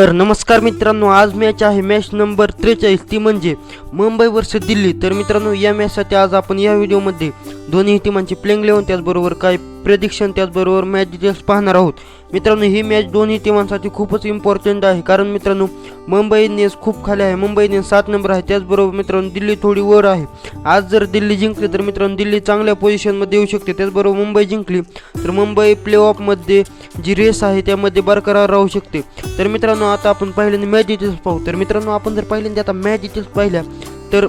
तर नमस्कार मित्रांनो आज मॅच आहे मॅच नंबर त्रेचाळीस. ती म्हणजे मुंबई वर्ष दिल्ली. तर मित्रांनो या मॅचसाठी आज आपण या व्हिडिओमध्ये दोन्ही टीमांची प्लेइंग लेवून त्याचबरोबर काय प्रेडिक्शन त्याचबरोबर मॅच डिटेल्स पाहणार आहोत. मित्रांनो ही मॅच दोन्ही टीमांसाठी खूपच इम्पॉर्टंट आहे. कारण मित्रांनो मुंबई इंडियन्स खूप खाली आहे. मुंबई इंडियन्स सात नंबर आहे. त्याचबरोबर मित्रांनो दिल्ली थोडी वर आहे. आज जर दिल्ली जिंकली तर मित्रांनो दिल्ली चांगल्या पोझिशनमध्ये येऊ शकते. त्याचबरोबर मुंबई जिंकली तर मुंबई प्ले ऑफमध्ये जी रेस आहे त्यामध्ये बरकरार राहू शकते. तर मित्रांनो आता आपण पहिल्यांदा मॅच डिटेल्स पाहू. तर मित्रांनो आपण जर पहिल्यांदा आता मॅच डिटेल्स पाहिल्या तर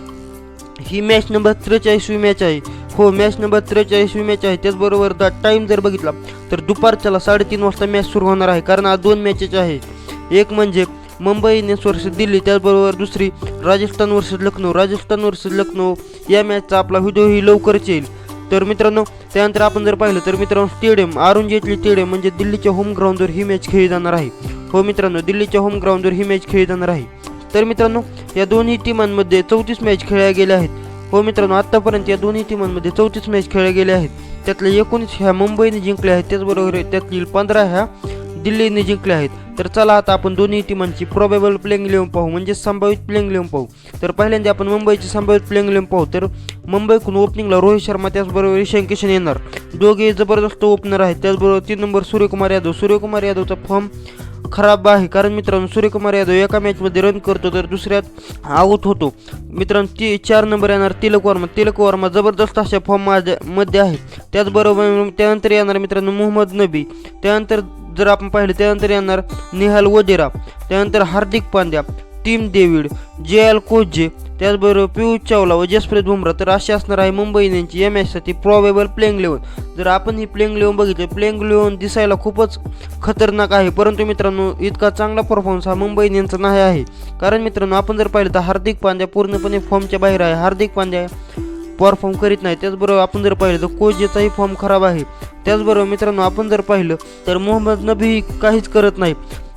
ही मॅच नंबर त्रेचाळीसवी मॅच आहे. हो मॅच नंबर त्रेचाळीसवी मॅच आहे. त्याचबरोबर द टाईम जर बघितला तर दुपारच्याला साडेतीन वाजता मॅच सुरू होणार आहे. कारण आज दोन मॅचेस आहे. एक म्हणजे मुंबई इंडियन्स वर्सेस दिल्ली त्याचबरोबर दुसरी राजस्थान वर्सेस लखनौ. राजस्थान वर्सेस लखनौ या मॅचचा आपला व्हिडिओही लवकरच येईल. तर मित्रांनो त्यानंतर आपण जर पाहिलं तर मित्रांनो स्टेडियम अरुण जेटली स्टेडियम म्हणजे दिल्लीच्या होम ग्राउंडवर ही मॅच खेळली जाणार आहे. हो मित्रांनो दिल्लीच्या होम ग्राउंडवर ही मॅच खेळली जाणार आहे. तर मित्रांनो या दोन्ही टीमांमध्ये चौतीस मॅच खेळल्या गेल्या आहेत. हो मित्रांनो आत्तापर्यंत या दोन्ही टीमांमध्ये चौतीस मॅच खेळल्या गेल्या आहेत. त्यातल्या एकोणीस ह्या मुंबईने जिंकल्या आहेत त्याचबरोबर त्यातील पंधरा ह्या दिल्लीने जिंकल्या आहेत. तर चला आता आपण दोन्ही टीमांची प्रोबेबल प्लेइंग लिहून पाहू. म्हणजे संभावित प्लेइंग लिहून पाहू. तर पहिल्यांदा आपण मुंबईची संभावित प्लेइंग लिहून पाहू. तर मुंबईकडून ओपनिंगला रोहित शर्मा त्याचबरोबर ईशान किशन येणार. दोघे जबरदस्त ओपनर आहेत. त्याचबरोबर तीन नंबर सूर्यकुमार यादव. सूर्यकुमार यादवचा फॉर्म खराब आहे. कारण मित्रांनो सूर्यकुमार यादव एका मॅचमध्ये रन करतो तर दुसऱ्यात आऊट होतो. मित्रांनो ती चार नंबर येणार तिलक वर्मा. तिलक वर्मा जबरदस्त अशा फॉर्ममध्ये आहे. त्याचबरोबर त्यानंतर येणार मित्रांनो मोहम्मद नबी. त्यानंतर जर आपण पाहिलं त्यानंतर येणार निहाल वजेरा. त्यानंतर Hardik Pandya. Tim David J L कोजे त्याचबरोबर पियुष चावला व जसप्रीत बुमरा तर अशी असणार आहे मुंबई इंडियन्सची एम एससाठी प्रॉबेबल प्लेइंग लेवन जर आपण ही प्लेइंग लेवन बघितलं प्लेइंग लेवन दिसायला खूपच खतरनाक आहे. परंतु मित्रांनो इतका चांगला परफॉर्मन्स हा मुंबई इंडियन्सचा नाही आहे. कारण मित्रांनो आपण जर पाहिलं तर हार्दिक पांड्या पूर्णपणे फॉर्मच्या बाहेर आहे. हार्दिक पांड्या परफॉर्म करीत नाही. त्याचबरोबर आपण जर पाहिलं तर कोजेचाही फॉर्म खराब आहे. त्याचबरोबर मित्रांनो आपण जर पाहिलं तर मोहम्मद नबी काहीच करत नाही.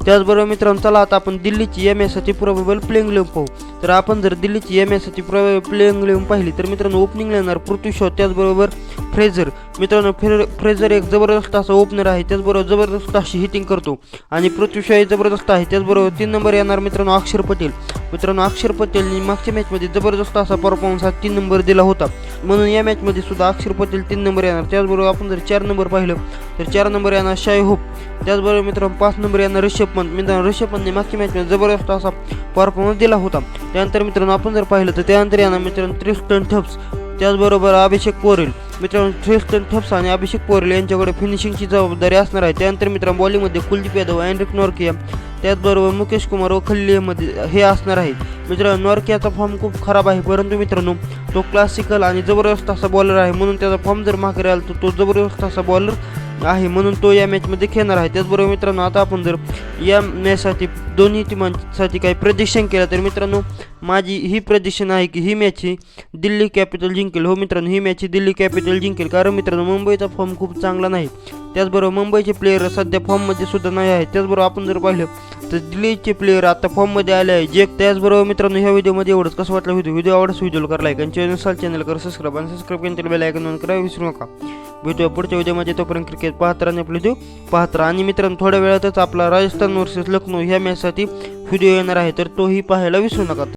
त्याचबरोबर मित्रांनो चला आता आपण दिल्लीची एम एससाठी प्रोबेबल प्लेइंग लेवन पाहू. तर आपण जर दिल्लीची एम एसाठी प्रोबेबल प्लेइंग लेवन पाहिली तर मित्रांनो ओपनिंगला येणार पृथ्वी शॉ त्याचबरोबर फ्रेझर मित्रांनो फ्रे फ्रेझर एक जबरदस्त असा ओपनर आहे त्याचबरोबर जबरदस्त अशी हिटिंग करतो. आणि पृथ्वी जबरदस्त आहे त्याचबरोबर तीन नंबर येणार मित्रांनो अक्षर पटेल. मित्रांनो अक्षर पटेलने मागच्या मॅचमध्ये जबरदस्त असा परफॉर्मन्स हा तीन नंबर दिला होता. म्हणून या मॅचमध्ये सुद्धा अक्षर पटेल तीन नंबर येणार. त्याचबरोबर आपण जर चार नंबर पाहिलं तर चार नंबर येणार शाय होप. त्याचबरोबर मित्रांनो पाच नंबर येणार ऋषभ पंत. मित्रांनो ऋषभ पंतने मागच्या मॅचमध्ये जबरदस्त असा परफॉर्मन्स दिला होता. त्यानंतर मित्रांनो आपण जर पाहिलं तर त्यानंतर येणार मित्रांनो त्रिस्टन ठप्स. त्याचबरोबर अभिषेक कोरेल मित्रांनो ट्रिस्टन ठप्स आणि अभिषेक पोरेल यांच्याकडे फिनिशिंगची जबाबदारी असणार आहे. त्यानंतर मित्रांनो बॉलिंगमध्ये कुलदीप यादव अँड्रिक नॉर्किया त्याचबरोबर मुकेश कुमार व खल्लीमध्ये हे असणार आहे. मित्रांनो नॉर्कियाचा फॉर्म खूप खराब आहे परंतु मित्रांनो तो क्लासिकल आणि जबरदस्त असा बॉलर आहे म्हणून त्याचा फॉर्म जर मागे राहिला तर तो जबरदस्त असा बॉलर आहे म्हणून तो या मॅचमध्ये खेळणार आहे. त्याचबरोबर मित्रांनो आता आपण जर या मॅचसाठी दोन्ही टीमांसाठी काही प्रदिक्षण केलं तर मित्रांनो माझी ही प्रदिक्षण आहे की ही मॅच ही दिल्ली कॅपिटल जिंकेल. हो मित्रांनो ही मॅच ही दिल्ली कॅपिटल जिंकेल. कारण मित्रांनो मुंबईचा फॉर्म खूप चांगला नाही. त्याचबरोबर मुंबईचे प्लेयर सध्या फॉर्ममध्ये सुद्धा नाही आहे त्याचबरोबर आपण जर पाहिलं तर दिल्लीचे प्लेयर आता फॉर्ममध्ये आले आहे जे त्याचबरोबर मित्रांनो ह्या व्हिडिओमध्ये एवढंच. कसं वाटलं व्हिडिओ व्हिडिओ आवडस व्हिडिओ करा लाईक आणि चॅनल असाल चॅनल करा सबस्क्राईब आणि सबस्क्राईब केल्यानंतर बेल आयकन ऑन करा. विसरू नका. भेटूया पुढच्या व्हिडिओमध्ये तोपर्यंत क्रिकेट पाहत आणि आपले देऊ पाहत राहा. आणि मित्रांनो थोड्या वेळातच आपला राजस्थान वर्सेस लखनौ ह्या मॅचसाठी व्हिडिओ येणार आहे. तर तोही पाहायला विसरू नका.